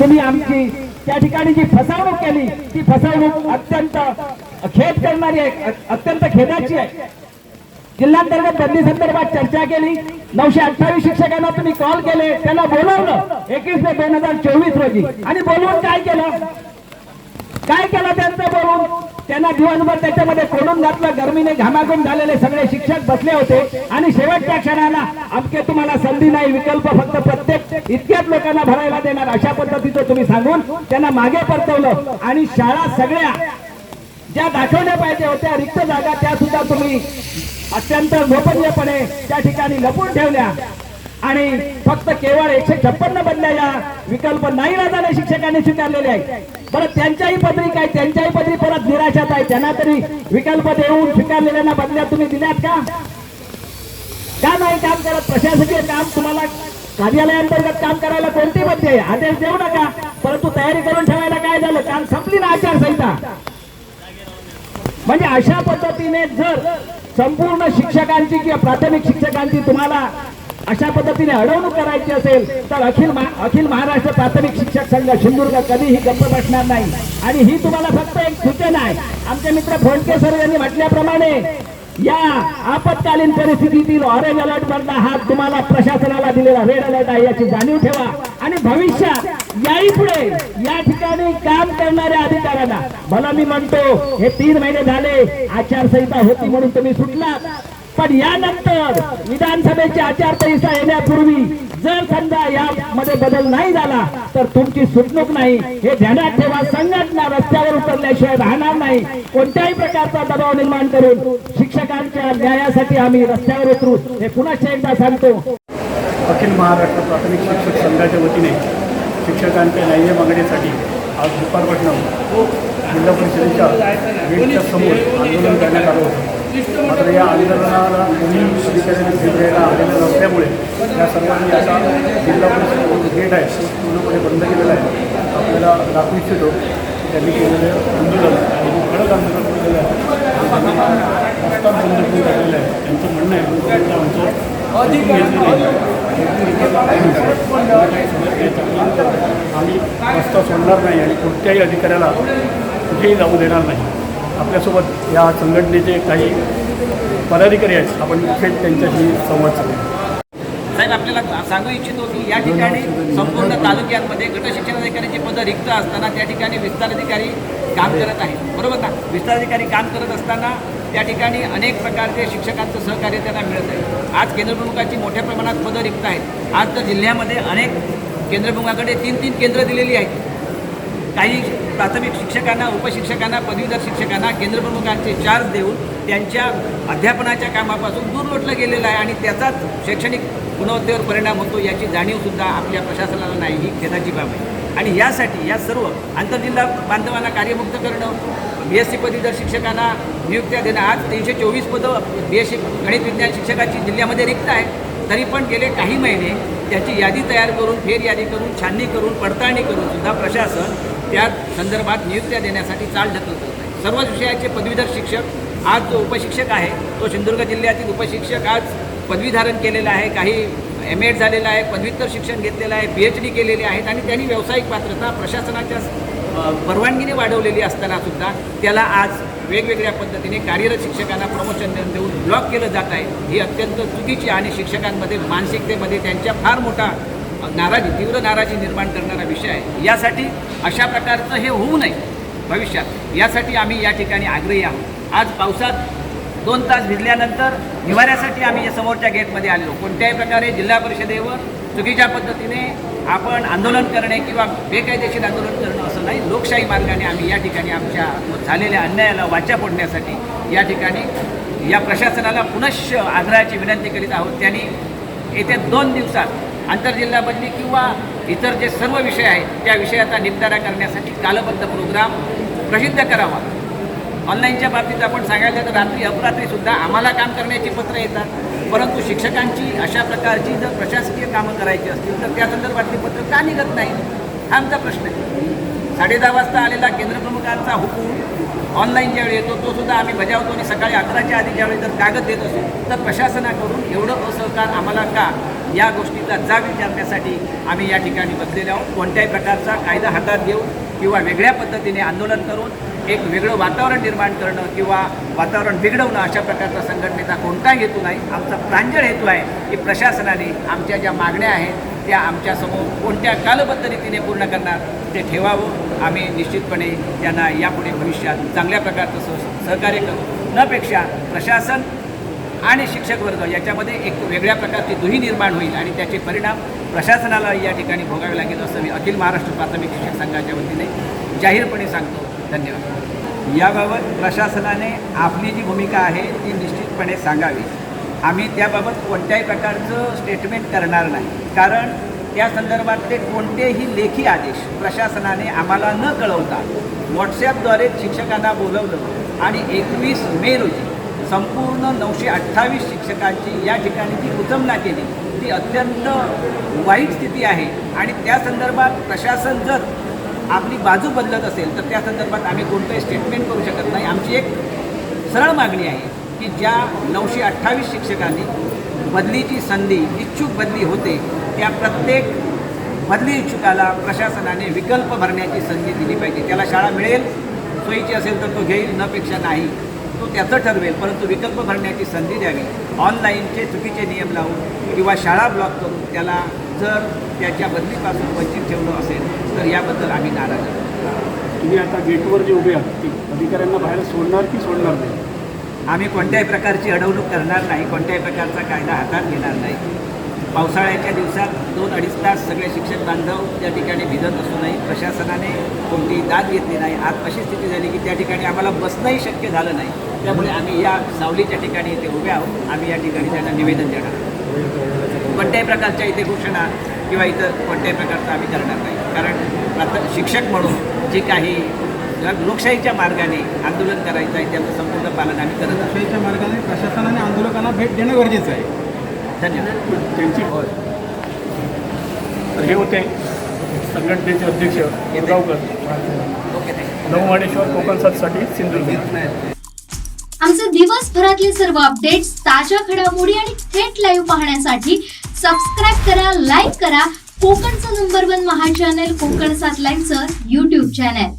तुम्ही आमची त्या ठिकाणी जी फसवणूक केली ती फसवणूक अत्यंत खेद करणारी आहे अत्यंत खेदाची आहे. जिल्हांतर्गत बंदी संदर्भात चर्चा केली नऊशे अठ्ठावीस शिक्षकांना तुम्ही कॉल केले त्यांना बोलवलं एकवीस मे दोन हजार चोवीस रोजी. आणि बोलवून काय केलं? काय केलं त्यांचं बोलून? त्यांना दिवसभर त्याच्यामध्ये कोडून घातलं गर्मीने घामाघूम झालेले सगळे शिक्षक बसले होते. आणि शेवटच्या क्षणाला अमके तुम्हाला संधी नाही विकल्प फक्त प्रत्येक इतक्याच लोकांना भरायला देणार. अशा पद्धतीचं तुम्ही सांगून त्यांना मागे परतवलं. आणि शाळा सगळ्या ज्या दाखवल्या पाहिजे होत्या रिक्त जागा त्या सुद्धा तुम्ही अत्यंत गोपनीयपणे त्या ठिकाणी लपून ठेवल्या. आणि फक्त केवळ एकशे छप्पन्न बदल्या या विकल्प नाही राजाने शिक्षकांनी स्वीकारलेले आहेत. परत त्यांच्याही पदरी काय त्यांच्याही पदरी परत निराशात आहे त्यांना तरी विकल्प देऊन स्वीकारलेल्यांना बदल्या तुम्ही दिल्यात का? का नाही काम करत? प्रशासकीय काम तुम्हाला कार्यालयांतर्गत काम करायला कोणती मध्ये आहे? आदेश देऊ नका. परंतु तयारी करून ठेवायला काय झालं? काम संपली ना आचारसंहिता. म्हणजे अशा पद्धतीने जर संपूर्ण शिक्षकांची किंवा प्राथमिक शिक्षकांची तुम्हाला अशा पद्धतीने अडवणूक करायची असेल तर अखिल अखिल महाराष्ट्र प्राथमिक शिक्षक संघ सिंधुदुर्ग कधीही गप्प बसणार नाही. आणि ही तुम्हाला फक्त एक सूचना आहे. आमचे मित्र फोंडके सर यांनी म्हटल्याप्रमाणे या आपत्कालीन परिस्थितीतील ऑरेंज अलर्ट मधला हा तुम्हाला प्रशासनाला दिलेला रेड अलर्ट आहे याची जाणीव ठेवा. आणि भविष्यात याही पुढे या ठिकाणी काम करणाऱ्या अधिकाऱ्यांना मला मी म्हणतो हे तीन महिने झाले आचारसंहिता होती म्हणून तुम्ही सुटलात. पण यानंतर विधानसभेची आचारसंहिता येण्यापूर्वी जर समजा यामध्ये बदल नाही झाला तर तुमची सुटणूक नाही. हे ध्यानात ठेवा संघटना रस्त्यावर उतरल्याशिवाय राहणार नाही. कोणत्याही प्रकारचा दबाव निर्माण करून शिक्षकांच्या न्यायासाठी आम्ही रस्त्यावर उतरू. हे पुन्हा एकदा सांगतो. अखिल महाराष्ट्र प्राथमिक शिक्षक संघाच्या वतीने शिक्षकांच्या न्याय्य मागणीसाठी आज दुपारपासून जिल्हा परिषदेच्या गेटच्या समोर आंदोलन करण्यात आलं होतं. मात्र या आंदोलनाला कोणी अधिकाऱ्यांनी भेट द्यायला आलेलं नसल्यामुळे या सर्वांनी आता जिल्हा परिषद गेट आहे तो पूर्णपणे बंद केलेला आहे आपल्याला दाखवू इच्छितो की त्यांनी केलेलं आंदोलन आणि जे कडक आंदोलन केलेलं आहे ते त्यांनी रस्ता बंद करून टाकलेलं आहे त्यांचं म्हणणं आहे पण त्यांचं आमचं ऐकून घेतलं नाही. आम्ही रस्ता सोडणार नाही आणि कोणत्याही अधिकाऱ्याला कुठेही जाऊ देणार नाही आपल्यासोबत या संघटनेचे काही पदाधिकारी आहेत. आपण थेट त्यांच्याशी संवाद साधू. साहेब आपल्याला सांगू इच्छितो की या ठिकाणी संपूर्ण तालुक्यांमध्ये गट शिक्षणाधिकाऱ्यांची पदं रिक्त असताना त्या ठिकाणी विस्तार अधिकारी काम करत आहेत. बरोबर ना? विस्तार अधिकारी काम करत असताना त्या ठिकाणी अनेक प्रकारचे शिक्षकांचं सहकार्य त्यांना मिळत आहे. आज केंद्रप्रमुखाची मोठ्या प्रमाणात पदं रिक्त आहेत. आज तर जिल्ह्यामध्ये अनेक केंद्रप्रमुखाकडे तीन तीन केंद्र दिलेली आहेत. काही प्राथमिक शिक्षकांना उपशिक्षकांना पदवीधर शिक्षकांना केंद्रप्रमुखांचे चार्ज देऊन त्यांच्या अध्यापनाच्या कामापासून दूर लोटलं गेलेलं आहे आणि त्याचाच शैक्षणिक गुणवत्तेवर परिणाम होतो याची जाणीवसुद्धा आपल्या प्रशासनाला नाही ही खेदाची बाब आहे. आणि यासाठी या सर्व आंतरजिल्हा बांधवांना कार्यमुक्त करणं बी एस सी पदवीधर शिक्षकांना नियुक्त्या देणं आज तीनशे चोवीस पदं बी एस सी गणित विज्ञान शिक्षकाची जिल्ह्यामध्ये रिक्त आहे तरी पण गेले काही महिने त्याची यादी तयार करून फेर यादी करून छाननी करून पडताळणी करून सुद्धा प्रशासन त्या संदर्भात नियुक्त्या देण्यासाठी चाल ढकलत आहे सर्वच विषयाचे पदवीधर शिक्षक आज जो उपशिक्षक आहे तो सिंधुदुर्ग जिल्ह्यातील उपशिक्षक आज पदवीधारण केलेला आहे. काही एम एड झालेला आहे पदव्युत्तर शिक्षण घेतलेलं आहे पी एच डी केलेले आहेत आणि त्यांनी व्यावसायिक पात्रता प्रशासनाच्या परवानगीने वाढवलेली असताना सुद्धा त्याला आज वेगवेगळ्या पद्धतीने कार्यरत शिक्षकांना प्रमोशन देऊन ब्लॉक केलं जात आहे. ही अत्यंत चुकीची आणि शिक्षकांमध्ये मानसिकतेमध्ये त्यांच्या फार मोठा नाराजी तीव्र नाराजी निर्माण करणारा विषय आहे. यासाठी अशा प्रकारचं हे होऊ नये भविष्यात. यासाठी आम्ही या ठिकाणी आग्रही आहोत. आज पावसात दोन तास भिजल्यानंतर निवाऱ्यासाठी आम्ही या समोरच्या गेटमध्ये आलेलो. कोणत्याही प्रकारे जिल्हा परिषदेवर चुकीच्या पद्धतीने आपण आंदोलन करणे किंवा बेकायदेशीर आंदोलन करणं असं नाही लोकशाही मार्गाने आम्ही या ठिकाणी आमच्या झालेल्या अन्यायाला वाचा फोडण्यासाठी या ठिकाणी या प्रशासनाला पुनश्च आग्रहाची विनंती करीत आहोत. त्यांनी येत्या दोन दिवसात आंतरजिल्हा बदली किंवा इतर जे सर्व विषय आहेत त्या विषयाचा निपटारा करण्यासाठी कालबद्ध प्रोग्राम प्रसिद्ध करावा. ऑनलाईनच्या बाबतीत आपण सांगायला तर रात्री अपरात्रीसुद्धा आम्हाला काम करण्याची पत्रं येतात. परंतु शिक्षकांची अशा प्रकारची जर प्रशासकीय कामं करायची असतील तर त्या संदर्भातली पत्रं का निघत नाही हा आमचा प्रश्न आहे. साडे दहा वाजता आलेला केंद्रप्रमुखांचा हुकूम ऑनलाईन ज्यावेळी येतो तो सुद्धा आम्ही बजावतो आणि सकाळी अकराच्या आधी ज्यावेळी जर कागद देत असू तर प्रशासनाकडून एवढं असहकार आम्हाला का? या गोष्टीचा जाब विचारण्यासाठी आम्ही या ठिकाणी बसलेले आहोत. कोणत्याही प्रकारचा कायदा हातात घेऊन किंवा वेगळ्या पद्धतीने आंदोलन करून एक वेगळं वातावरण निर्माण करणं किंवा वातावरण बिघडवणं अशा प्रकारचा संघटनेचा कोणताही हेतू नाही. आमचा प्रांजळ हेतू आहे की प्रशासनाने आमच्या ज्या मागण्या आहेत त्या आमच्यासमोर कोणत्या कालबद्ध रीतीने पूर्ण करणार ते ठेवावं आम्ही निश्चितपणे त्यांना यापुढे भविष्यात चांगल्या प्रकारचं सह सहकार्य करू. नपेक्षा प्रशासन आणि शिक्षक वर्ग याच्यामध्ये एक वेगळ्या प्रकारची दुही निर्माण होईल आणि त्याचे परिणाम प्रशासनाला या ठिकाणी भोगावे लागेल असं मी अखिल महाराष्ट्र प्राथमिक शिक्षक संघाच्या वतीने जाहीरपणे सांगतो. धन्यवाद. याबाबत प्रशासनाने आपली जी भूमिका आहे ती निश्चितपणे सांगावी. आम्ही त्याबाबत कोणत्याही प्रकारचं स्टेटमेंट करणार नाही. कारण त्या संदर्भातले कोणतेही लेखी आदेश प्रशासनाने आम्हाला न कळवता व्हॉट्सॲपद्वारे शिक्षकांना बोलवलं आणि एकवीस मे रोजी संपूर्ण नऊशे अठ्ठावीस शिक्षकांची या ठिकाणी जी कुचंबना केली ती अत्यंत वाईट स्थिती आहे. आणि त्या संदर्भात प्रशासन जर आपली बाजू बदलत असेल तर त्या संदर्भात आम्ही कोणतंही स्टेटमेंट करू शकत नाही. आमची एक सरळ मागणी आहे. की ज्या नऊशे अठ्ठावीस शिक्षकांनी बदलीची संधी इच्छुक बदली होते त्या प्रत्येक बदली इच्छुकाला प्रशासनाने विकल्प भरण्याची संधी दिली पाहिजे. त्याला शाळा मिळेल सोयीची असेल तर तो घेईल नपेक्षा नाही. तो त्याचं ठरवेल परंतु विकल्प भरण्याची संधी द्यावी. ऑनलाईनचे चुकीचे नियम लावून किंवा शाळा ब्लॉक करून त्याला जर त्याच्या बदलीपासून वंचित ठेवलं असेल तर याबद्दल आम्ही नाराज आहोत. तुम्ही आता गेटवर जे उभे आहात अधिकाऱ्यांना बाहेर सोडणार की सोडणार नाही? आम्ही कोणत्याही प्रकारची अडवणूक करणार नाही कोणत्याही प्रकारचा कायदा हातात घेणार नाही. पावसाळ्याच्या दिवसात दोन अडीच तास सगळे शिक्षक बांधव त्या ठिकाणी भिजत असू प्रशासनाने कोणतीही दाद घेतली नाही. आज अशी स्थिती झाली की त्या ठिकाणी आम्हाला बसणंही शक्य झालं नाही. त्यामुळे आम्ही या सावलीच्या ठिकाणी इथे उभे आहोत. आम्ही या ठिकाणी त्यांना निवेदन देणार आहोत. कोणत्याही प्रकारच्या इथे घोषणा किंवा इतर कोणत्याही प्रकारचं आम्ही करणार नाही. कारण प्राथ शिक्षक म्हणून जे काही लोकशाहीच्या मार्गाने आंदोलन करायचं आहे त्याचं संपूर्ण पालन आम्ही करत लोकशाहीच्या मार्गाने प्रशासनाने आंदोलकांना भेट देणं गरजेचं आहे. धन्यवाद. त्यांची तर हे होते संघटनेचे अध्यक्ष गावकर ओके थँक्यू नवमाणेश्वर कोकण साथसाठी सिंधुदुर्ग. आमचे दिवसभरातले सर्व अपडेट्स ताज्या घडामोडी आणि थेट लाईव्ह पाहण्यासाठी सबस्क्राईब करा लाईक करा. कोकणचं नंबर वन महा चॅनल कोकण सात लाईनचं युट्यूब चॅनल